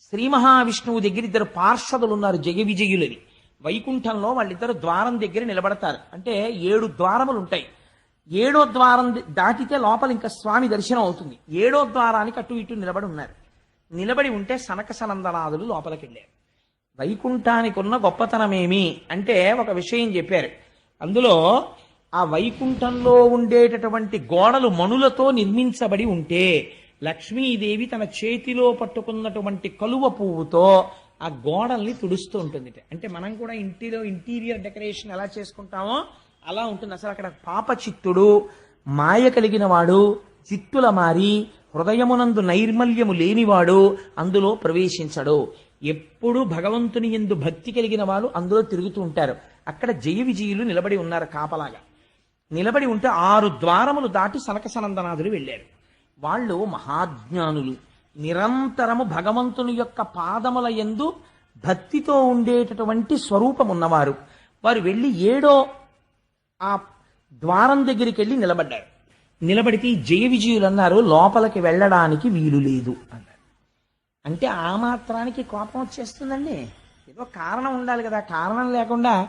శ్రీ మహావిష్ణువు దగ్గర ఇద్దరు పార్షదులు ఉన్నారు జయ విజయులని వైకుంఠంలో వాళ్ళిద్దరు ద్వారం దగ్గర నిలబడతారు. అంటే ఏడు ద్వారములు ఉంటాయి ఏడో ద్వారం దాటితే లోపల ఇంకా స్వామి దర్శనం అవుతుంది. ఏడో ద్వారానికి అటు ఇటు నిలబడి ఉన్నారు. నిలబడి ఉంటే సనక సనందనాథులు లోపలికి వెళ్ళారు వైకుంఠానికి ఉన్న గొప్పతనమేమి అంటే ఒక విషయం చెప్పారు. అందులో ఆ వైకుంఠంలో ఉండేటటువంటి గోడలు మణులతో నిర్మించబడి ఉంటే లక్ష్మీదేవి తన చేతిలో పట్టుకున్నటువంటి కలువ పువ్వుతో ఆ గోడల్ని తుడుస్తూ ఉంటుంది అంటే మనం కూడా ఇంటిలో ఇంటీరియర్ డెకరేషన్ ఎలా చేసుకుంటామో అలా ఉంటుంది. అసలు అక్కడ పాప చిత్తుడు మాయ కలిగిన వాడు చిత్తుల మారి హృదయమునందు నైర్మల్యము లేనివాడు అందులో ప్రవేశించడు. ఎప్పుడు భగవంతుని ఎందు భక్తి కలిగిన వాళ్ళు అందులో తిరుగుతూ ఉంటారు. అక్కడ జయ విజయులు నిలబడి ఉన్నారు కాపలాగా. నిలబడి ఉంటే ఆరు ద్వారములు దాటి సనక సనందనాథులు వెళ్ళారు. వాళ్ళు మహాజ్ఞానులు. నిరంతరము భగవంతుని యొక్క పాదముల యందు భక్తితో ఉండేటటువంటి స్వరూపం ఉన్నవారు వారు వెళ్ళి ఏడో ఆ ద్వారం దగ్గరికి వెళ్ళి నిలబడ్డారు. నిలబడితే జయ విజయులు అన్నారు లోపలికి వెళ్ళడానికి వీలు లేదు అన్నారు. అంటే ఆ మాత్రానికి కోపం వచ్చేస్తుందండి. ఏదో కారణం ఉండాలి కదా. కారణం లేకుండా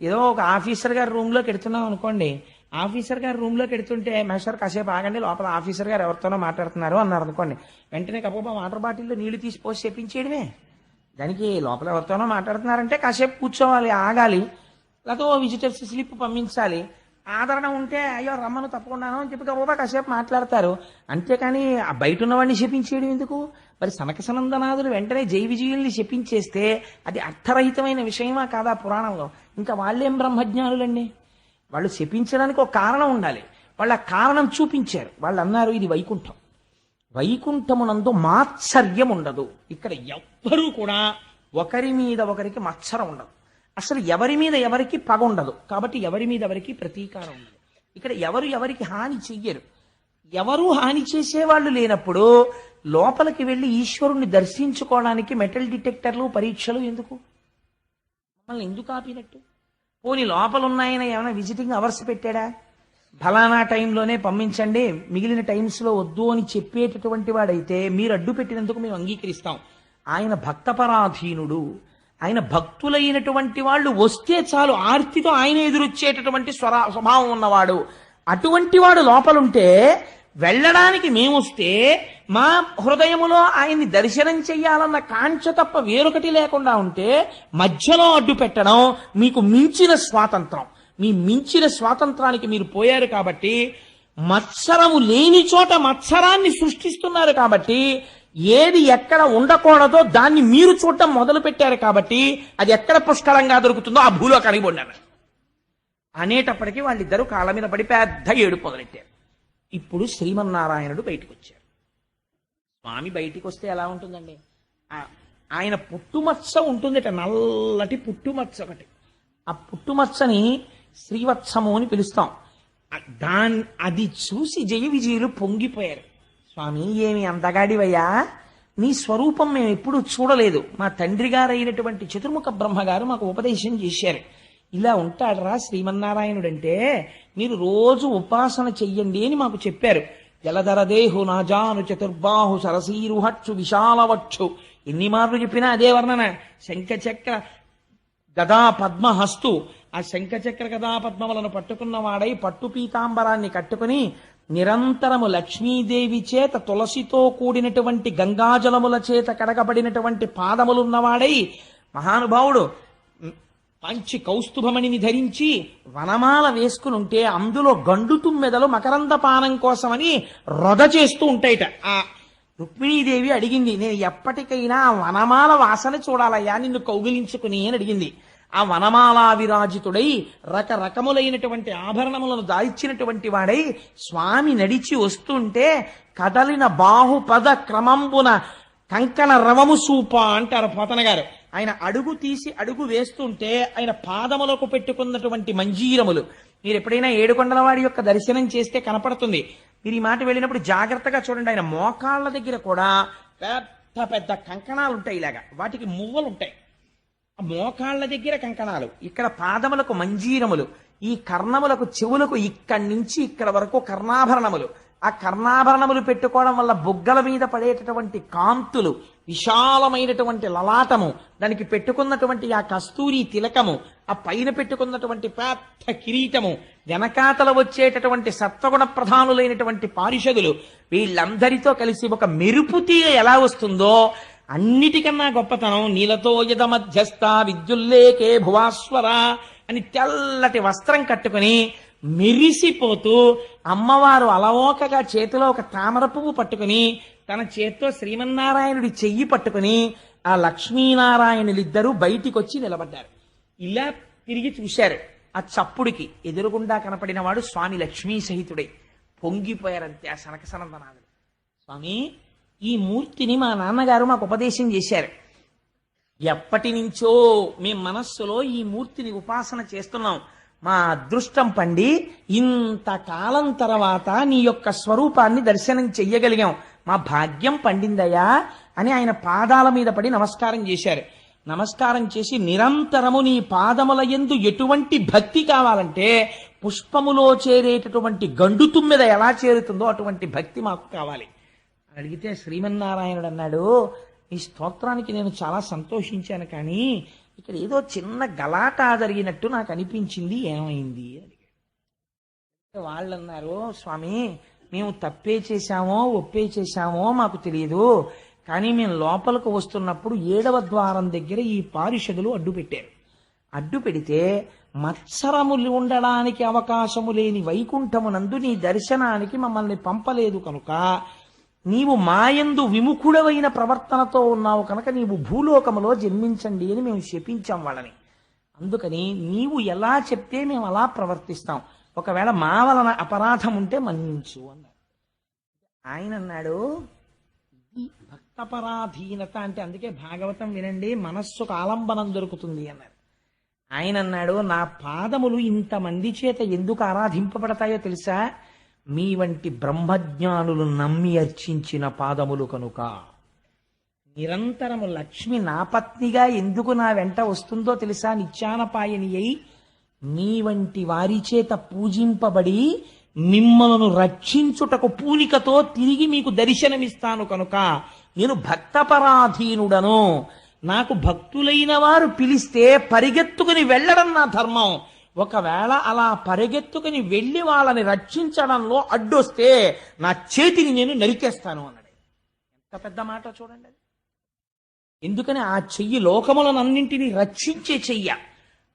ఏదో ఒక ఆఫీసర్ గారి రూమ్లోకి ఎడుతున్నాం అనుకోండి ఆఫీసర్ గారు రూమ్లోకి ఎడుతుంటే మేషర్ కాసేపు ఆగండి లోపల ఆఫీసర్ గారు ఎవరితోనో మాట్లాడుతున్నారు అన్నారు అనుకోండి. వెంటనే కబోబా వాటర్ బాటిల్లో నీళ్ళు తీసి పోసి చెప్పించేయడమే. దానికి లోపల ఎవరితోనో మాట్లాడుతున్నారంటే కాసేపు కూర్చోవాలి ఆగాలి. లేకపోతే ఓ విజిటర్స్ స్లిప్ పంపించాలి. ఆదరణ ఉంటే అయ్యో రమ్మను తప్పకుండాను అని చెప్పి గబోబా కాసేపు మాట్లాడతారు. అంతేకాని ఆ బయట ఉన్నవాడిని శపించేయడం ఎందుకు? మరి సనక సనందనాథులు వెంటనే జై విజయుల్ని శపించేస్తే అది అర్థరహితమైన విషయమా కాదా పురాణంలో? ఇంకా వాళ్ళేం బ్రహ్మజ్ఞానులండి? వాళ్ళు శపించడానికి ఒక కారణం ఉండాలి. వాళ్ళు ఆ కారణం చూపించారు. వాళ్ళు అన్నారు ఇది వైకుంఠం. వైకుంఠమునందు మాత్సర్యం ఉండదు. ఇక్కడ ఎవ్వరూ కూడా ఒకరి మీద ఒకరికి మత్సరం ఉండదు. అసలు ఎవరి మీద ఎవరికి పగ ఉండదు. కాబట్టి ఎవరి మీద ఎవరికి ప్రతీకారం ఉండదు. ఇక్కడ ఎవరు ఎవరికి హాని చెయ్యరు. ఎవరు హాని చేసేవాళ్ళు లేనప్పుడు లోపలికి వెళ్ళి ఈశ్వరుణ్ణి దర్శించుకోవడానికి మెటల్ డిటెక్టర్లు పరీక్షలు ఎందుకు? మమ్మల్ని ఎందుకు ఆపినట్టు? పోనీ లోపలున్నాయన ఏమైనా విజిటింగ్ అవర్స్ పెట్టాడా? ఫలానా టైంలోనే పంపించండి మిగిలిన టైమ్స్లో వద్దు అని చెప్పేటటువంటి వాడైతే మీరు అడ్డు పెట్టినందుకు మేము అంగీకరిస్తాం. ఆయన భక్తపరాధీనుడు. ఆయన భక్తులైనటువంటి వాళ్ళు వస్తే చాలు ఆర్తితో ఆయన ఎదురొచ్చేటటువంటి స్వరా స్వభావం ఉన్నవాడు. అటువంటి వాడు లోపలుంటే వెళ్ళడానికి మేమొస్తే మా హృదయములో ఆయన్ని దర్శనం చెయ్యాలన్న కాంక్ష తప్ప వేరొకటి లేకుండా ఉంటే మధ్యలో అడ్డు పెట్టడం మీకు మించిన స్వాతంత్రం. మీ మించిన స్వాతంత్రానికి మీరు పోయారు కాబట్టి మత్సరము లేని చోట మత్సరాన్ని సృష్టిస్తున్నారు కాబట్టి ఏది ఎక్కడ ఉండకూడదో దాన్ని మీరు చూడటం మొదలు పెట్టారు కాబట్టి అది ఎక్కడ పుష్కలంగా దొరుకుతుందో ఆ భూలో కనిగొన్నారు అనేటప్పటికీ వాళ్ళిద్దరూ కాళ్ళ మీద పడి పెద్ద ఏడుపు మొదలెట్టారు. ఇప్పుడు శ్రీమన్నారాయణుడు బయటకు వచ్చారు స్వామి బయటికి వస్తే ఎలా ఉంటుందండి? ఆయన పుట్టుమచ్చ ఉంటుందిట నల్లటి పుట్టుమచ్చ ఒకటి. ఆ పుట్టుమచ్చని శ్రీవత్సము అని పిలుస్తాం. ఆ- దాన్ అది చూసి జయ విజయులు పొంగిపోయారు. స్వామి ఏమి అందగాడివయ్యా? నీ స్వరూపం మేము ఎప్పుడూ చూడలేదు. మా తండ్రి గారైనటువంటి చతుర్ముఖ బ్రహ్మగారు మాకు ఉపదేశం చేశారు. ఇలా ఉంటాడరా శ్రీమన్నారాయణుడంటే? మీరు రోజు ఉపాసన చెయ్యండి అని మాకు చెప్పారు. జలధరదేహు నాజాను చతుర్బాహు సరసీరుహక్షు విశాలవక్షు ఎన్ని మార్లు చెప్పినా అదే వర్ణన. శంఖచక్ర గదా పద్మహస్తు ఆ శంఖచక్ర గదా పద్మములను పట్టుకున్న వాడై పట్టు పీతాంబరాన్ని కట్టుకుని నిరంతరము లక్ష్మీదేవి చేత తులసితో కూడినటువంటి గంగాజలముల చేత కడగబడినటువంటి పాదములున్నవాడై మహానుభావుడు పంచి కౌస్తుభమణిని ధరించి వనమాల వేసుకుని ఉంటే అందులో గండు తుమ్మెదలు మకరంద పానం కోసమని రొద చేస్తూ ఉంటాయిట. ఆ రుక్మిణీదేవి అడిగింది నేను ఎప్పటికైనా వనమాల వాసన చూడాలయ్యా నిన్ను కౌగిలించుకుని అని అడిగింది. ఆ వనమాలా విరాజితుడై రకరకములైనటువంటి ఆభరణములను దాల్చినటువంటి వాడై స్వామి నడిచి వస్తుంటే కదలిన బాహుపద క్రమంబున కంకణ రవము సూప అంటారు పోతన గారు ఆయన అడుగు తీసి అడుగు వేస్తుంటే ఆయన పాదములకు పెట్టుకున్నటువంటి మంజీరములు. మీరు ఎప్పుడైనా ఏడుకొండలవాడి యొక్క దర్శనం చేస్తే కనపడుతుంది. మీరు ఈ మాట వెళ్ళినప్పుడు జాగ్రత్తగా చూడండి. ఆయన మోకాళ్ళ దగ్గర కూడా పెద్ద పెద్ద కంకణాలు ఉంటాయి ఇలాగా. వాటికి మువ్వలు ఉంటాయి. ఆ మోకాళ్ళ దగ్గర కంకణాలు. ఇక్కడ పాదములకు మంజీరములు. ఈ కర్ణములకు చెవులకు ఇక్కడి నుంచి ఇక్కడ వరకు కర్ణాభరణములు. ఆ కర్ణాభరణములు పెట్టుకోవడం వల్ల బుగ్గల మీద పడేటటువంటి కాంతులు విశాలమైనటువంటి లలాటము దానికి పెట్టుకున్నటువంటి ఆ కస్తూరి తిలకము ఆ పైన పెట్టుకున్నటువంటి పెద్ద కిరీటము వెనకాతల వచ్చేటటువంటి సత్వగుణ ప్రధానులైనటువంటి పారిషదులు వీళ్ళందరితో కలిసి ఒక మెరుపు తీగ ఎలా వస్తుందో అన్నిటికన్నా గొప్పతనం నీలతో యద మధ్యస్థ విద్యుల్లేకే భువాస్వర అని తెల్లటి వస్త్రం కట్టుకుని మెరిసిపోతూ అమ్మవారు అలవోకగా చేతిలో ఒక తామర పువ్వు పట్టుకుని తన చేత్తో శ్రీమన్నారాయణుడి చెయ్యి పట్టుకుని ఆ లక్ష్మీనారాయణులిద్దరూ బయటికి వచ్చి నిలబడ్డారు. ఇలా తిరిగి చూశారు. ఆ చప్పుడికి ఎదురుగుండా కనపడిన వాడు స్వామి లక్ష్మీ సహితుడై. పొంగిపోయారంతే ఆ సనక సనందనాథుడు స్వామి ఈ మూర్తిని మా నాన్నగారు మాకు ఉపదేశం చేశారు. ఎప్పటి నుంచో మీ మనస్సులో ఈ మూర్తిని ఉపాసన చేస్తున్నాం. మా అదృష్టం పండి ఇంతకాలం తర్వాత నీ యొక్క స్వరూపాన్ని దర్శనం చెయ్యగలిగాం. మా భాగ్యం పండిందయ్యా అని ఆయన పాదాల మీద పడి నమస్కారం చేశారు. నమస్కారం చేసి నిరంతరము నీ పాదముల ఎందు ఎటువంటి భక్తి కావాలంటే పుష్పములో చేరేటటువంటి గండు తుమ్మెద ఎలా చేరుతుందో అటువంటి భక్తి మాకు కావాలి. అడిగితే శ్రీమన్నారాయణుడు అన్నాడు ఈ స్తోత్రానికి నేను చాలా సంతోషించాను కానీ ఇక్కడ ఏదో చిన్న గలాటా జరిగినట్టు నాకు అనిపించింది ఏమైంది? అడిగాడు. వాళ్ళు అన్నారు స్వామి మేము తప్పే చేశామో ఒప్పే చేశామో మాకు తెలియదు కానీ మేము లోపలికి వస్తున్నప్పుడు ఏడవ ద్వారం దగ్గర ఈ పారిషదులు అడ్డు పెట్టారు. అడ్డు పెడితే మత్సరములు ఉండడానికి అవకాశము లేని వైకుంఠమునందు నీ దర్శనానికి మమ్మల్ని పంపలేదు కనుక నీవు మాయందు విముఖుడవైన ప్రవర్తనతో ఉన్నావు కనుక నీవు భూలోకములో జన్మించండి అని మేము శపించాం వాళ్ళని. అందుకని నీవు ఎలా చెప్తే మేము అలా ప్రవర్తిస్తాం. ఒకవేళ మా వలన అపరాధం ఉంటే మన్నించు అన్నాడు. ఆయన అన్నాడు భక్తపరాధీనత అంటే అందుకే భాగవతం వినండి మనస్సుకు ఆలంబనం దొరుకుతుంది అన్నారు. ఆయన అన్నాడు నా పాదములు ఇంతమంది చేత ఎందుకు ఆరాధింపబడతాయో తెలుసా? మీ వంటి బ్రహ్మజ్ఞానులు నమ్మి అర్చించిన పాదములు కనుక. నిరంతరము లక్ష్మి నా పత్నిగా ఎందుకు నా వెంట వస్తుందో తెలుసా? నిత్యానపాయని అయి మీ వంటి వారి చేత పూజింపబడి మిమ్మలను రక్షించుటకు పూనికతో తిరిగి మీకు దర్శనమిస్తాను కనుక నేను భక్తపరాధీనుడను. నాకు భక్తులైన వారు పిలిస్తే పరిగెత్తుకుని వెళ్ళడం నా ధర్మం. ఒకవేళ అలా పరిగెత్తుకుని వెళ్ళి వాళ్ళని రక్షించడంలో అడ్డొస్తే నా చేతిని నేను నరికేస్తాను అన్నాడు. ఎంత పెద్ద మాట చూడండి ఎందుకని ఆ చెయ్యి లోకములనన్నింటినీ రక్షించే చెయ్య.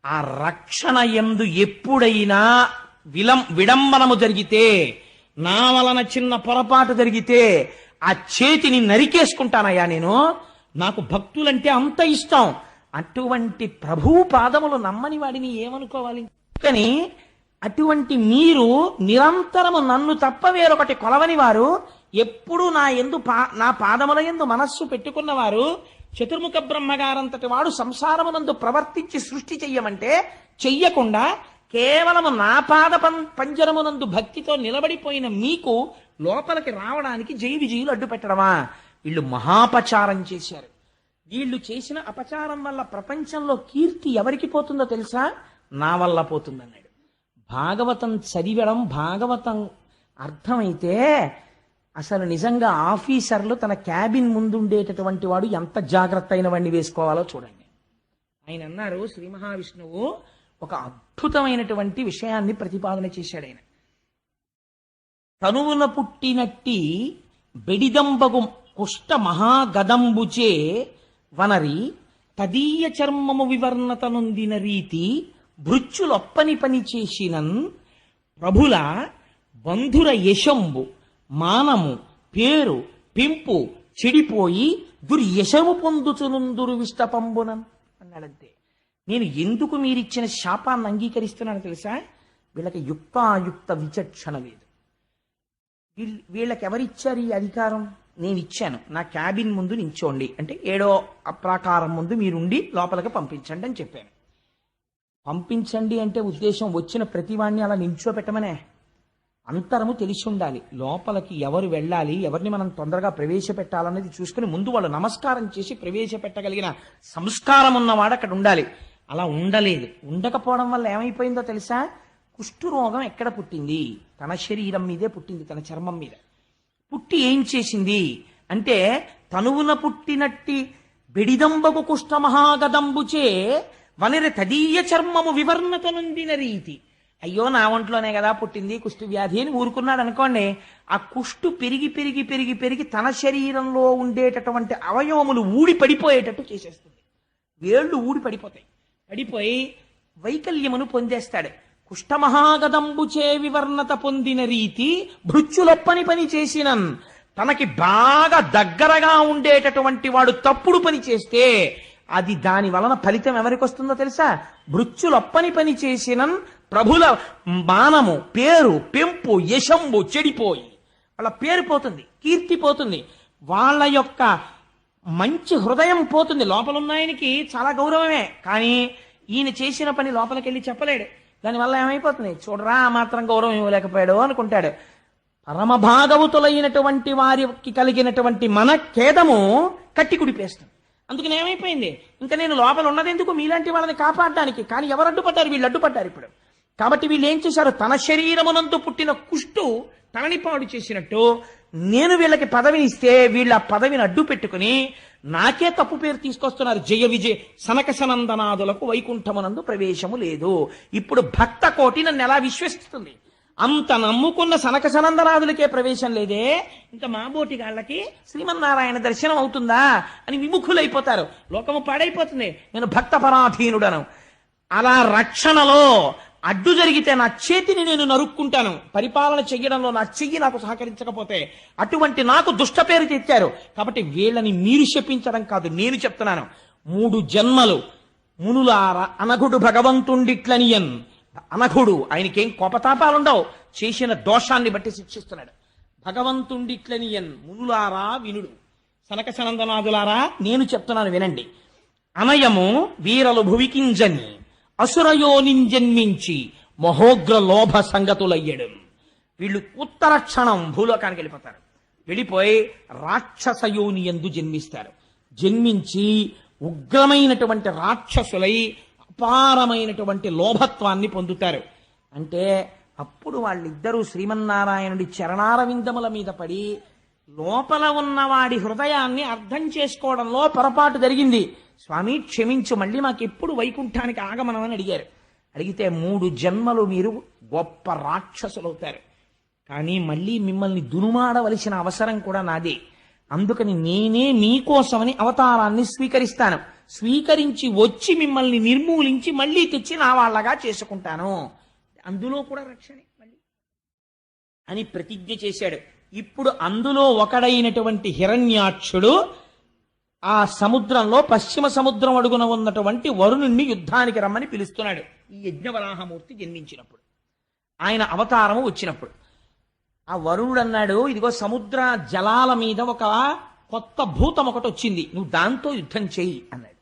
ఆ రక్షణ ఎందు ఎప్పుడైనా విలం విడంబనము జరిగితే నా వలన చిన్న పొరపాటు జరిగితే ఆ చేతిని నరికేసుకుంటానయ్యా నేను. నాకు భక్తులంటే అంత ఇష్టం. అటువంటి ప్రభువు పాదములు నమ్మని వాడిని ఏమనుకోవాలి? కానీ అటువంటి మీరు నిరంతరము నన్ను తప్ప వేరొకటి కొలవని వారు ఎప్పుడు నా ఎందు పా నా పాదముల ఎందు మనస్సు పెట్టుకున్నవారు చతుర్ముఖ బ్రహ్మగారంతటి వాడు సంసారమునందు ప్రవర్తించి సృష్టి చెయ్యమంటే చెయ్యకుండా కేవలము నా పాద పంజరమునందు భక్తితో నిలబడిపోయిన మీకు లోపలికి రావడానికి జై విజయులు అడ్డు పెట్టడమా? వీళ్ళు మహాపచారం చేశారు. వీళ్ళు చేసిన అపచారం వల్ల ప్రపంచంలో కీర్తి ఎవరికి పోతుందో తెలుసా? నా వల్ల పోతుందన్నాడు. భాగవతం చదివడం భాగవతం అర్థమైతే అసలు నిజంగా ఆఫీసర్లు తన క్యాబిన్ ముందుండేటటువంటి వాడు ఎంత జాగ్రత్త అయిన వాడిని వేసుకోవాలో చూడండి. ఆయన అన్నారు శ్రీ మహావిష్ణువు ఒక అద్భుతమైనటువంటి విషయాన్ని ప్రతిపాదన చేశాడు ఆయన. తనువున పుట్టినట్టి బెడిదంబగు కుష్ట మహాగదంబుచే వనరి తదీయ చర్మము వివర్ణత నొందిన రీతి భృత్యులొప్పని పని చేసినన్ ప్రభుల బంధుర యశంబు మానము పేరు పెంపు చెడిపోయి దుర్యశము పొందుచునుందురు విష్టపంబునన్ అన్నాడంతే. నేను ఎందుకు మీరిచ్చిన శాపాన్ని అంగీకరిస్తున్నాను తెలుసా? వీళ్ళకి యుక్తాయుక్త విచక్షణ లేదు. వీళ్ళ- వీళ్ళకి ఎవరిచ్చారు ఈ అధికారం? నేను ఇచ్చాను నా క్యాబిన్ ముందు నించోండి. అంటే ఏడో అప్రాకారం ముందు మీరుండి లోపలికి పంపించండి అని చెప్పాను. పంపించండి అంటే ఉద్దేశం వచ్చిన ప్రతివాణ్ణి అలా నించోపెట్టమనే. అంతరము తెలిసి ఉండాలి లోపలికి ఎవరు వెళ్ళాలి ఎవరిని మనం తొందరగా ప్రవేశపెట్టాలనేది చూసుకుని ముందు వాళ్ళు నమస్కారం చేసి ప్రవేశపెట్టగలిగిన సంస్కారం ఉన్నవాడు అక్కడ ఉండాలి. అలా ఉండలేదు. ఉండకపోవడం వల్ల ఏమైపోయిందో తెలుసా? కుష్ఠురోగం ఎక్కడ పుట్టింది? తన శరీరం మీదే పుట్టింది తన చర్మం మీద. పుట్టి ఏం చేసింది? అంటే తనువున పుట్టినట్టి బెడిదంబకు కుష్ఠమహాగదంబుచే వనిర తదీయ చర్మము వివర్ణత నొందిన రీతి. అయ్యో నా ఒంట్లోనే కదా పుట్టింది కుష్టు వ్యాధి అని ఊరుకున్నాడు అనుకోండి ఆ కుష్టు పెరిగి పెరిగి పెరిగి పెరిగి తన శరీరంలో ఉండేటటువంటి అవయవములు ఊడి పడిపోయేటట్టు చేసేస్తుంది. వేళ్ళు ఊడి పడిపోతాయి పడిపోయి వైకల్యమును పొందేస్తాడు. కుష్ఠమహాగదంబుచే వివర్ణత పొందిన రీతి భృత్యులొప్పని పని చేసినన్. తనకి బాగా దగ్గరగా ఉండేటటువంటి వాడు తప్పుడు పని చేస్తే అది దాని వలన ఫలితం ఎవరికి వస్తుందో తెలుసా? మృత్యులొప్పని పని చేసిన ప్రభుల మానము పేరు పెంపు యశంబు చెడిపోయి. వాళ్ళ పేరు పోతుంది కీర్తి పోతుంది. వాళ్ళ యొక్క మంచి హృదయం పోతుంది. లోపల ఉన్న ఆయనకి చాలా గౌరవమే. కానీ ఈయన చేసిన పని లోపలికి వెళ్ళి చెప్పలేడు. దానివల్ల ఏమైపోతుంది? చూడరా ఆ మాత్రం గౌరవం ఇవ్వలేకపోయాడు అనుకుంటాడు. పరమభాగవతులైనటువంటి వారికి కలిగినటువంటి మన ఖేదము కట్టి కుడిపేస్తుంది. అందుకని ఏమైపోయింది? ఇంకా నేను లోపల ఉన్నది ఎందుకు మీలాంటి వాళ్ళని కాపాడడానికి. కానీ ఎవరు అడ్డుపడ్డారు? వీళ్ళు అడ్డుపడ్డారు ఇప్పుడు. కాబట్టి వీళ్ళు ఏం చేశారు? తన శరీరమునందు పుట్టిన కుష్టు తనని పాడు చేసినట్టు నేను వీళ్ళకి పదవిని ఇస్తే వీళ్ళ ఆ పదవిని అడ్డు పెట్టుకుని నాకే తప్పు పేరు తీసుకొస్తున్నారు. జయ విజయ సనక సనందనాదులకు వైకుంఠమునందు ప్రవేశము లేదు. ఇప్పుడు భక్త కోటి నన్ను ఎలా విశ్వసిస్తుంది? అంత నమ్ముకున్న సనక సనందనాథులకే ప్రవేశం లేదే. ఇంకా మాబోటి గాళ్ళకి శ్రీమన్నారాయణ దర్శనం అవుతుందా అని విముఖులైపోతారు. లోకము పాడైపోతుంది. నేను భక్త పరాధీనుడను అలా రక్షణలో అడ్డు జరిగితే నా చేతిని నేను నరుక్కుంటాను. పరిపాలన చెయ్యడంలో నా చెయ్యి నాకు సహకరించకపోతే అటువంటి నాకు దుష్ట పేరు తెచ్చారు. కాబట్టి వీళ్ళని మీరు శపించడం కాదు నేను చెప్తున్నాను. మూడు జన్మలు మునులార అనగుడు భగవంతుండిట్లనియన్. అనఘుడు ఆయనకేం కోపతాపాలుండవు. చేసిన దోషాన్ని బట్టి శిక్షిస్తున్నాడు. భగవంతుండిట్లనియన్ మునులారా వినుడు. సనక సనందనాథులారా నేను చెప్తున్నాను వినండి. అనయము వీరలు భువికింజని అసురయోనింజన్మించి మహోగ్ర లోభ సంగతులయ్యడు. వీళ్ళు ఉత్తర క్షణం భూలోకానికి వెళ్ళిపోతారు. వెళ్ళిపోయి రాక్షసయోని ఎందు జన్మిస్తారు. జన్మించి ఉగ్రమైనటువంటి రాక్షసులై అపారమైనటువంటి లోభత్వాన్ని పొందుతారు. అంటే అప్పుడు వాళ్ళిద్దరూ శ్రీమన్నారాయణుడి చరణారవిందముల మీద పడి లోపల ఉన్నవాడి హృదయాన్ని అర్థం చేసుకోవడంలో పొరపాటు జరిగింది. స్వామి క్షమించు మళ్ళీ మాకెప్పుడు వైకుంఠానికి ఆగమనమని అడిగారు. అడిగితే మూడు జన్మలు మీరు గొప్ప రాక్షసులవుతారు. కానీ మళ్ళీ మిమ్మల్ని దునుమాడవలసిన అవసరం కూడా నాదే. అందుకని నేనే మీకోసమని అవతారాన్ని స్వీకరిస్తాను. స్వీకరించి వచ్చి మిమ్మల్ని నిర్మూలించి మళ్ళీ తెచ్చి నా వాళ్ళగా చేసుకుంటాను. అందులో కూడా రక్షణే మళ్ళీ. అని ప్రతిజ్ఞ చేశాడు. ఇప్పుడు అందులో ఒకడైనటువంటి హిరణ్యాక్షుడు ఆ సముద్రంలో పశ్చిమ సముద్రం అడుగున ఉన్నటువంటి వరుణుణ్ణి యుద్ధానికి రమ్మని పిలుస్తున్నాడు. ఈ యజ్ఞవరాహమూర్తి జన్మించినప్పుడు. ఆయన అవతారము వచ్చినప్పుడు. ఆ వరుణుడు అన్నాడు ఇదిగో సముద్ర జలాల మీద ఒక కొత్త భూతం ఒకటి వచ్చింది నువ్వు దాంతో యుద్ధం చేయి అన్నాడు.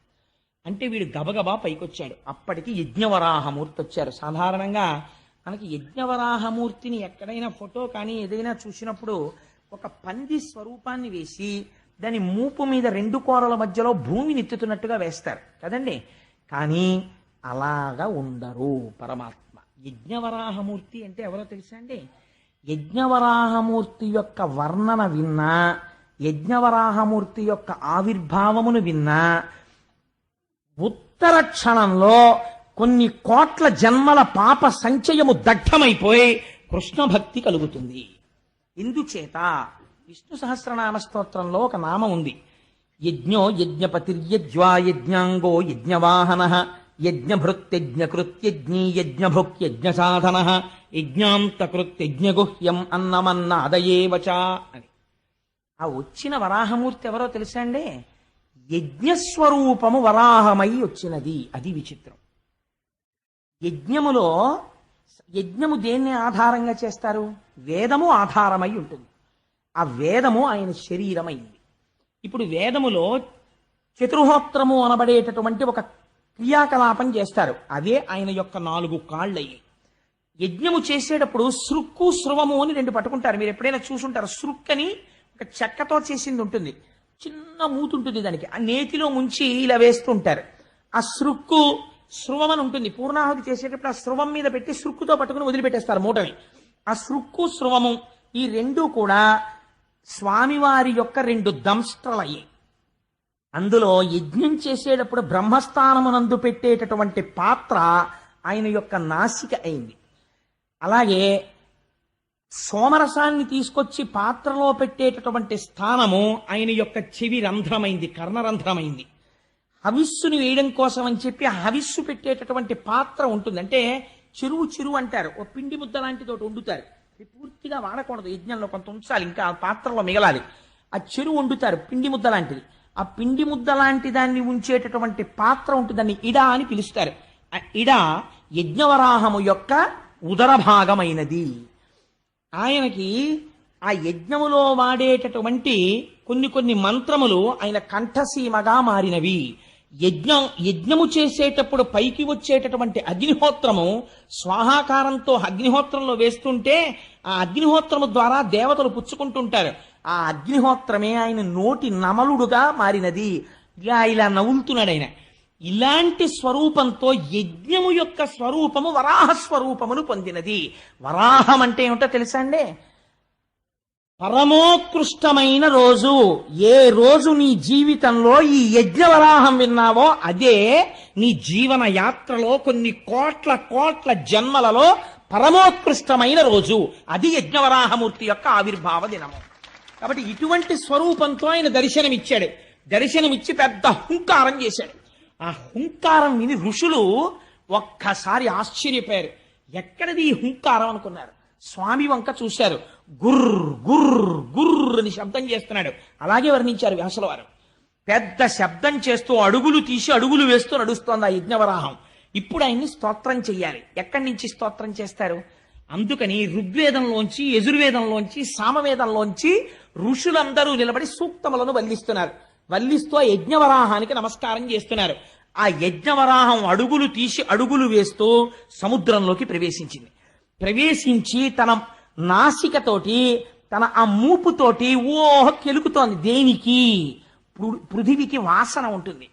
అంటే వీడు గబగబా పైకొచ్చాడు. అప్పటికి యజ్ఞవరాహమూర్తి వచ్చారు సాధారణంగా మనకి యజ్ఞవరాహమూర్తిని ఎక్కడైనా ఫోటో కానీ ఏదైనా చూసినప్పుడు ఒక పంది స్వరూపాన్ని వేసి దాని మూపు మీద రెండు కోరల మధ్యలో భూమిని ఎత్తుతున్నట్టుగా వేస్తారు. కదండి? కానీ అలాగా ఉండరు పరమాత్మ. యజ్ఞవరాహమూర్తి అంటే ఎవరో తెలుసా అండి? యజ్ఞవరాహమూర్తి యొక్క వర్ణన విన్నా యజ్ఞవరాహమూర్తి యొక్క ఆవిర్భావమును విన్నా ఉత్తర క్షణంలో కొన్ని కోట్ల జన్మల పాప సంచయము దగ్ధమైపోయి కృష్ణ భక్తి కలుగుతుంది. ఇందుచేత విష్ణు సహస్రనామ స్తోత్రంలో ఒక నామం ఉంది. యజ్ఞో యజ్ఞపతిర్యజ్వా యజ్ఞాంగో యజ్ఞవాహన యజ్ఞభృత్యజ్ఞకృత్యజ్ఞీ యజ్ఞభుక్యజ్ఞ సాధన యజ్ఞాంతకృత్యజ్ఞగుహ్యం అన్నమన్నాదయేవచ అని. ఆ వచ్చిన వరాహమూర్తి ఎవరో తెలుసా అండి? యజ్ఞస్వరూపము వరాహమై వచ్చినది. అది విచిత్రం. యజ్ఞములో యజ్ఞము దేన్ని ఆధారంగా చేస్తారు? వేదము ఆధారమై ఉంటుంది. ఆ వేదము ఆయన శరీరమైంది. ఇప్పుడు వేదములో చతుర్హోత్రము అనబడేటటువంటి ఒక క్రియాకలాపం చేస్తారు. అదే ఆయన యొక్క నాలుగు కాళ్ళయ్యి. యజ్ఞము చేసేటప్పుడు సృక్కు స్రవము అని రెండు పట్టుకుంటారు. మీరు ఎప్పుడైనా చూసుంటారు. సృక్ అని ఒక చెక్కతో చేసింది ఉంటుంది. చిన్న మూతుంటుంది దానికి. ఆ నేతిలో ముంచి ఇలా వేస్తుంటారు. ఆ సృక్కు స్రువం అని ఉంటుంది. పూర్ణాహుతి చేసేటప్పుడు ఆ స్రువం మీద పెట్టి సృక్కుతో పట్టుకుని వదిలిపెట్టేస్తారు మూటని. ఆ సృక్కు స్రువము ఈ రెండు కూడా స్వామివారి యొక్క రెండు దంష్ట్రలయ్యాయి అందులో యజ్ఞం చేసేటప్పుడు బ్రహ్మస్థానమునందు పెట్టేటటువంటి పాత్ర ఆయన యొక్క నాసిక అయింది. అలాగే సోమరసాన్ని తీసుకొచ్చి పాత్రలో పెట్టేటటువంటి స్థానము ఆయన యొక్క చెవి రంధ్రమైంది కర్ణరంధ్రమైంది హవిస్సుని వేయడం కోసం అని చెప్పి హవిస్సు పెట్టేటటువంటి పాత్ర ఉంటుంది. అంటే చెరువు చెరువు అంటారు. ఓ పిండి ముద్ద లాంటిది ఒకటి వండుతారు. పూర్తిగా వాడకూడదు. యజ్ఞంలో కొంత ఉంచాలి. ఇంకా ఆ పాత్రలో మిగలాలి. ఆ చెరువు వండుతారు. పిండి ముద్ద లాంటిది. ఆ పిండి ముద్ద లాంటి దాన్ని ఉంచేటటువంటి పాత్ర ఉంటుంది. దాన్ని ఇడా అని పిలుస్తారు. ఆ ఇడా యజ్ఞవరాహము యొక్క ఉదర భాగమైనది. ఆయనకి ఆ యజ్ఞములో వాడేటటువంటి కొన్ని కొన్ని మంత్రములు ఆయన కంఠసీమగా మారినవి. యజ్ఞం యజ్ఞము చేసేటప్పుడు పైకి వచ్చేటటువంటి అగ్నిహోత్రము స్వాహాకారంతో అగ్నిహోత్రంలో వేస్తుంటే ఆ అగ్నిహోత్రము ద్వారా దేవతలు పుచ్చుకుంటుంటారు. ఆ అగ్నిహోత్రమే ఆయన నోటి నమలుడుగా మారినది. ఇలా ఇలా నవ్వులుతున్నాడు ఆయన. ఇలాంటి స్వరూపంతో యజ్ఞము యొక్క స్వరూపము వరాహ స్వరూపమును పొందినది. వరాహం అంటే ఏమిటో తెలుసా అండి? పరమోత్కృష్టమైన రోజు. ఏ రోజు నీ జీవితంలో ఈ యజ్ఞ వరాహం విన్నావో అదే నీ జీవన యాత్రలో కొన్ని కోట్ల కోట్ల జన్మలలో పరమోత్కృష్టమైన రోజు. అది యజ్ఞవరాహమూర్తి యొక్క ఆవిర్భావ దినము. కాబట్టి ఇటువంటి స్వరూపంతో ఆయన దర్శనమిచ్చాడు. దర్శనమిచ్చి పెద్ద హుంకారం చేశాడు. ఆ హుంకారం విని ఋషులు ఒక్కసారి ఆశ్చర్యపోయారు. ఎక్కడిది ఈ హుంకారం అనుకున్నారు. స్వామి వంక చూశారు. గుర్ర్ గుర్ర్ గుర్ర్ అని శబ్దం చేస్తున్నాడు. అలాగే వర్ణించారు వ్యాసుల వారు పెద్ద శబ్దం చేస్తూ అడుగులు తీసి అడుగులు వేస్తూ నడుస్తోంది ఆ యజ్ఞవరాహం. ఇప్పుడు ఆయన్ని స్తోత్రం చెయ్యాలి. ఎక్కడి నుంచి స్తోత్రం చేస్తారు? అందుకని ఋగ్వేదంలోంచి యజుర్వేదంలోంచి సామవేదంలోంచి ఋషులందరూ నిలబడి సూక్తములను వల్లిస్తున్నారు. వల్లిస్తూ ఆ యజ్ఞవరాహానికి నమస్కారం చేస్తున్నారు. ఆ యజ్ఞవరాహం అడుగులు తీసి అడుగులు వేస్తూ సముద్రంలోకి ప్రవేశించింది. ప్రవేశించి తన నాసికతోటి తన ఆ మూపుతోటి ఓహ కెలుకుతోంది. దేనికి? పృ- పృథివికి వాసన ఉంటుంది.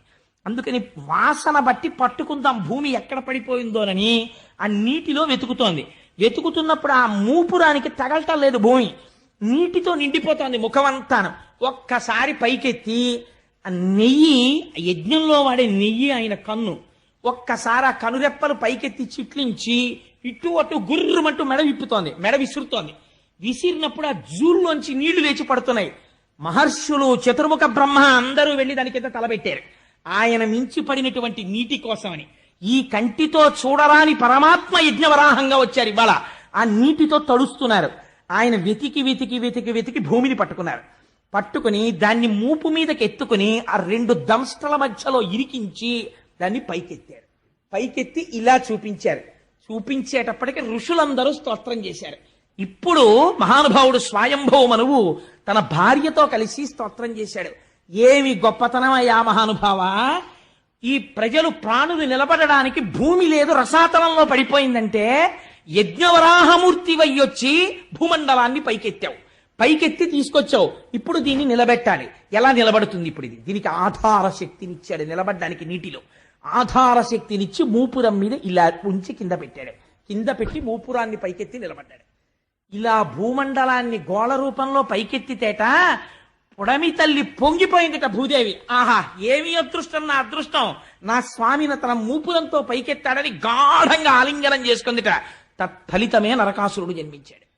అందుకని వాసన బట్టి పట్టుకుందాం భూమి ఎక్కడ పడిపోయిందోనని ఆ నీటిలో వెతుకుతోంది. వెతుకుతున్నప్పుడు ఆ మూపురానికి తగలటం లేదు భూమి. నీటితో నిండిపోతోంది ముఖమంతాను. ఒక్కసారి పైకెత్తి ఆ నెయ్యి యజ్ఞంలో వాడే నెయ్యి ఆయన కన్ను. ఒక్కసారి ఆ కనురెప్పలు పైకెత్తి చిట్లించి ఇటు అటు గుర్రమంటూ మెడ విప్పుతోంది మెడ విసురుతోంది. విసిరినప్పుడు ఆ జూల్లోంచి నీళ్ళు లేచి పడుతున్నాయి. మహర్షులు చతుర్ముఖ బ్రహ్మ అందరూ వెళ్ళి దాని కింద తలబెట్టారు ఆయన మించి పడినటువంటి నీటి కోసమని. ఈ కంటితో చూడరాని పరమాత్మ యజ్ఞవరాహంగా వచ్చారు ఇవాళ. ఆ నీటితో తడుస్తున్నారు. ఆయన వెతికి వెతికి వెతికి వెతికి భూమిని పట్టుకున్నారు. పట్టుకుని దాన్ని మూపు మీదకి ఎత్తుకుని ఆ రెండు దంష్టల మధ్యలో ఇరికించి దాన్ని పైకెత్తారు. పైకెత్తి ఇలా చూపించారు. చూపించేటప్పటికి ఋషులందరూ స్తోత్రం చేశారు. ఇప్పుడు మహానుభావుడు స్వయంభవ మనువు తన భార్యతో కలిసి స్తోత్రం చేశాడు. ఏమి గొప్పతనమయ్యా మహానుభావ? ఈ ప్రజలు ప్రాణులు నిలబడడానికి భూమి లేదు రసాతలంలో పడిపోయిందంటే యజ్ఞవరాహమూర్తి వయ్యొచ్చి భూమండలాన్ని పైకెత్తావు. పైకెత్తి తీసుకొచ్చావు. ఇప్పుడు దీన్ని నిలబెట్టాలి. ఎలా నిలబడుతుంది ఇప్పుడు ఇది? దీనికి ఆధార శక్తినిచ్చాడు నిలబడడానికి నీటిలో. ఆధార శక్తినిచ్చి మూపురం మీద ఇలా ఉంచి కింద పెట్టాడు. కింద పెట్టి మూపురాన్ని పైకెత్తి నిలబడ్డాడు. ఇలా భూమండలాన్ని గోళ రూపంలో పైకెత్తితేట పొడమి తల్లి పొంగిపోయిందిట భూదేవి. ఆహా ఏమి అదృష్టం నా అదృష్టం. నా స్వామిని తన మూపురంతో పైకెత్తాడని గాఢంగా ఆలింగనం చేసుకుందిట. తత్ఫలితమే నరకాసురుడు జన్మించాడు.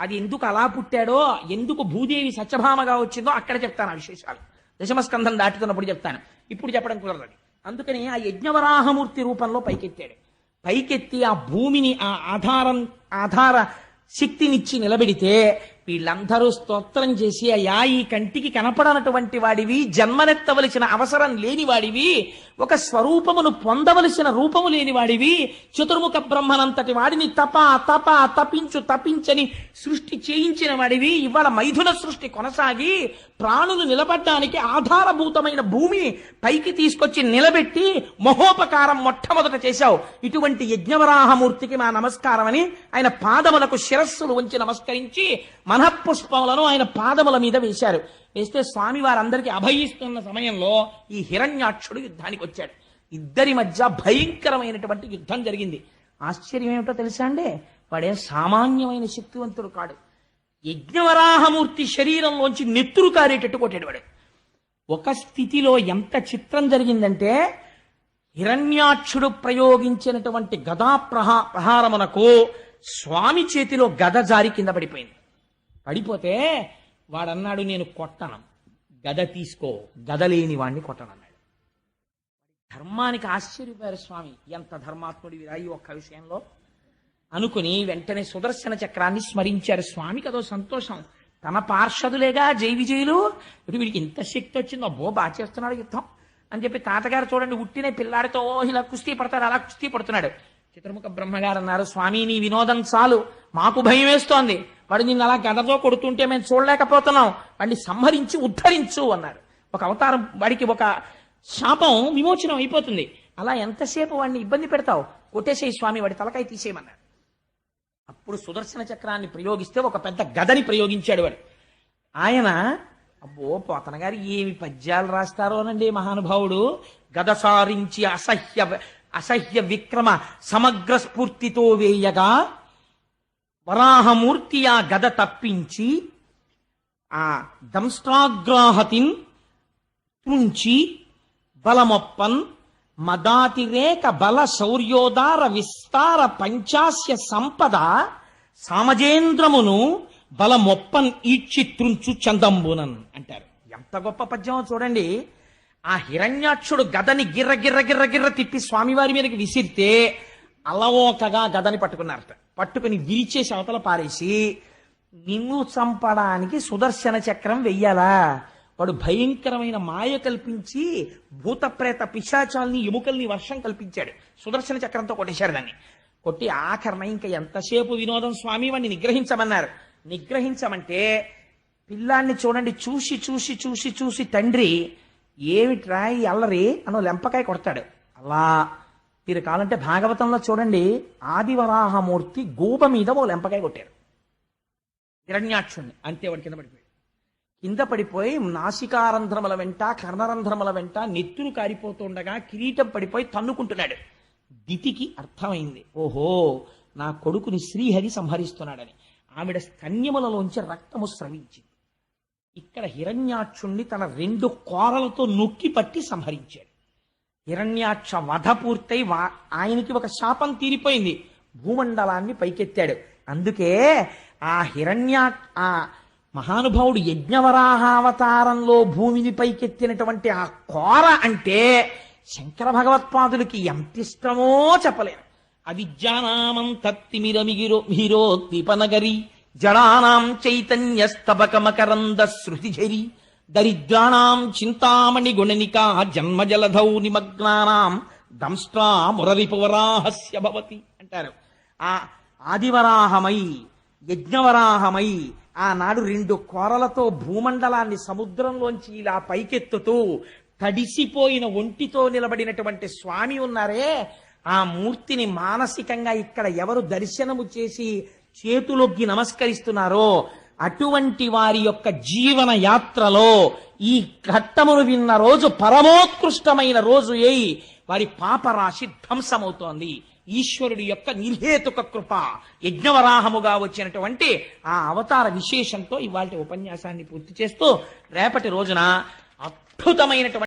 అది ఎందుకు అలా పుట్టాడో ఎందుకు భూదేవి సత్యభామగా వచ్చిందో అక్కడ చెప్తాను ఆ విశేషాలు. దశమస్కంధం దాటుతున్నప్పుడు చెప్తాను. ఇప్పుడు చెప్పడం కుదరదు అందుకని ఆ యజ్ఞవరాహమూర్తి రూపంలో పైకెత్తాడు. పైకెత్తి ఆ భూమిని ఆ ఆధారం ఆధార శక్తినిచ్చి నిలబెడితే వీళ్ళందరూ స్తోత్రం చేసి అయ్యా ఈ కంటికి కనపడనటువంటి వాడివి జన్మనెత్తవలసిన అవసరం లేని వాడివి ఒక స్వరూపమును పొందవలసిన రూపము లేని వాడివి చతుర్ముఖ బ్రహ్మనంతటి వాడిని తప తప తపించు తపించని సృష్టి చేయించిన వాడివి ఇవాళ మైథున సృష్టి కొనసాగి ప్రాణులు నిలబడ్డానికి ఆధారభూతమైన భూమి పైకి తీసుకొచ్చి నిలబెట్టి మహోపకారం మొట్టమొదట చేశావు. ఇటువంటి యజ్ఞవరాహమూర్తికి మా నమస్కారం అని ఆయన పాదములకు శిరస్సులు ఉంచి నమస్కరించి మనఃపుష్పములను ఆయన పాదముల మీద వేశారు. వేస్తే స్వామి వారందరికీ అభయిస్తున్న సమయంలో ఈ హిరణ్యాక్షుడు యుద్ధానికి వచ్చాడు. ఇద్దరి మధ్య భయంకరమైనటువంటి యుద్ధం జరిగింది. ఆశ్చర్యం ఏమిటో తెలుసా అండి? వాడే సామాన్యమైన శక్తివంతుడు కాడు. యజ్ఞవరాహమూర్తి శరీరంలోంచి నెత్తురు కారేటట్టు కొట్టాడు వాడు ఒక స్థితిలో ఎంత చిత్రం జరిగిందంటే హిరణ్యాక్షుడు ప్రయోగించినటువంటి గదా ప్రహా ప్రహారమునకు స్వామి చేతిలో గద జారి కింద పడిపోయింది. పడిపోతే వాడన్నాడు నేను కొట్టను. గద తీసుకో గద లేని కొట్టను కొట్టనన్నాడు. ధర్మానికి ఆశ్చర్యపోయారు స్వామి. ఎంత ధర్మాత్ముడివిరా ఈ ఒక్క విషయంలో? అనుకుని వెంటనే సుదర్శన చక్రాన్ని స్మరించారు. స్వామికి అదో సంతోషం. తన పార్షదులేగా జై విజయులు. ఇప్పుడు వీడికి ఇంత శక్తి వచ్చిందో అబ్బో బాగా చేస్తున్నాడు యుద్ధం. అని చెప్పి తాతగారు చూడండి ఉట్టిన పిల్లాడితో ఓ ఇలా కుస్తీ పడతాడు అలా కుస్తీ పడుతున్నాడు. చిత్రముఖ బ్రహ్మగారు అన్నారు స్వామి నీ వినోదం చాలు. మాకు భయం వేస్తోంది. వాడు నిన్ను అలా గదతో కొడుతుంటే మేము చూడలేకపోతున్నాం. వాడిని సంహరించి ఉద్ధరించు అన్నారు. ఒక అవతారం వాడికి ఒక శాపం విమోచనం అయిపోతుంది. అలా ఎంతసేపు వాడిని ఇబ్బంది పెడతావు? కొట్టేసేయి స్వామి వాడి తలకాయ తీసేయమన్నారు. అప్పుడు సుదర్శన చక్రాన్ని ప్రయోగిస్తే ఒక పెద్ద గదని ప్రయోగించాడు వాడు. ఆయన అబ్బో పోతన గారు ఏమి పద్యాలు రాస్తారోనండి మహానుభావుడు. గద సారించి అసహ్య అసహ్య విక్రమ సమగ్ర స్ఫూర్తితో వేయగా వరాహమూర్తి ఆ గద తప్పించి ఆ దంష్ట్రాగ్రాహతిన్ త్రుంచి బలమొప్పన్ మదాతిరేక బల శౌర్యోదార విస్తార పంచాస్య సంపద సామజేంద్రమును బలమొప్పన్ ఈడ్చి తృంచు చందంబునన్ అంటారు. ఎంత గొప్ప పద్యమో చూడండి. ఆ హిరణ్యాక్షుడు గదని గిర్ర గిర్ర గిర్ర గిర్ర తిప్పి స్వామివారి మీదకి విసిరితే అలవోకగా గదని పట్టుకున్నారట. పట్టుకుని విరిచేసి అవతల పారేసి నిన్ను చంపడానికి సుదర్శన చక్రం వెయ్యాలా? వాడు భయంకరమైన మాయ కల్పించి భూతప్రేత పిశాచాల్ని ఎముకల్ని వర్షం కల్పించాడు. సుదర్శన చక్రంతో కొట్టేశారు దాన్ని. కొట్టి ఆఖరణ ఇంకా ఎంతసేపు వినోదం స్వామి వాడిని నిగ్రహించమన్నారు. నిగ్రహించమంటే పిల్లాన్ని చూడండి చూసి చూసి చూసి చూసి తండ్రి ఏమిట్రా ఈ అల్లరి? అనో లెంపకాయ కొడతాడు. అలా మీరు కావాలంటే భాగవతంలో చూడండి ఆదివరాహమూర్తి గోప మీద ఓ లెంపకాయ కొట్టారు. హిరణ్యాక్షుణ్ణి అంతే వాడి కింద పడిపోయాడు. కింద పడిపోయి నాసికారంధ్రముల వెంట కర్ణరంధ్రముల వెంట నెత్తులు కారిపోతుండగా కిరీటం పడిపోయి తన్నుకుంటున్నాడు. దితికి అర్థమైంది. ఓహో నా కొడుకుని శ్రీహరి సంహరిస్తున్నాడని. ఆవిడ స్తన్యములలోంచి రక్తము స్రవించింది. ఇక్కడ హిరణ్యాక్షుణ్ణి తన రెండు కోరలతో నొక్కి పట్టి సంహరించాడు. హిరణ్యాక్ష వధ పూర్తయి వా- ఆయనకి ఒక శాపం తీరిపోయింది. భూమండలాన్ని పైకెత్తాడు. అందుకే ఆ హిరణ్యా ఆ మహానుభావుడు యజ్ఞవరాహావతారంలో భూమిని పైకెత్తినటువంటి ఆ కోర అంటే శంకర భగవత్పాదులకి ఎంత ఇష్టమో చెప్పలేను అవిద్యానామం తత్తిమిరమిగిరో మిహిరోద్దీపనగరి జడానాం చైతన్యస్తబకమకరంద శృతిఝరి దరిద్రాణం చింతామణి గుణనికా జన్మజలధౌ నిమగ్నానాం దంష్ట్రా మురరిపువరాహస్య భవతి అంటారు. ఆ ఆదివరాహమై యజ్ఞవరాహమై ఆనాడు రెండు కోరలతో భూమండలాన్ని సముద్రంలోంచి ఇలా పైకెత్తుతూ తడిసిపోయిన ఒంటితో నిలబడినటువంటి స్వామి ఉన్నారే ఆ మూర్తిని మానసికంగా ఇక్కడ ఎవరు దర్శనము చేసి చేతులొగ్గి నమస్కరిస్తున్నారో అటువంటి వారి యొక్క జీవన యాత్రలో ఈ ఘట్టమును విన్న రోజు పరమోత్కృష్టమైన రోజు అయి వారి పాపరాశి ధ్వంసమవుతోంది. ఈశ్వరుడి యొక్క నిర్హేతుక కృప యజ్ఞవరాహముగా వచ్చినటువంటి ఆ అవతార విశేషంతో ఇవాళ ఉపన్యాసాన్ని పూర్తి చేస్తూ రేపటి రోజున అద్భుతమైనటువంటి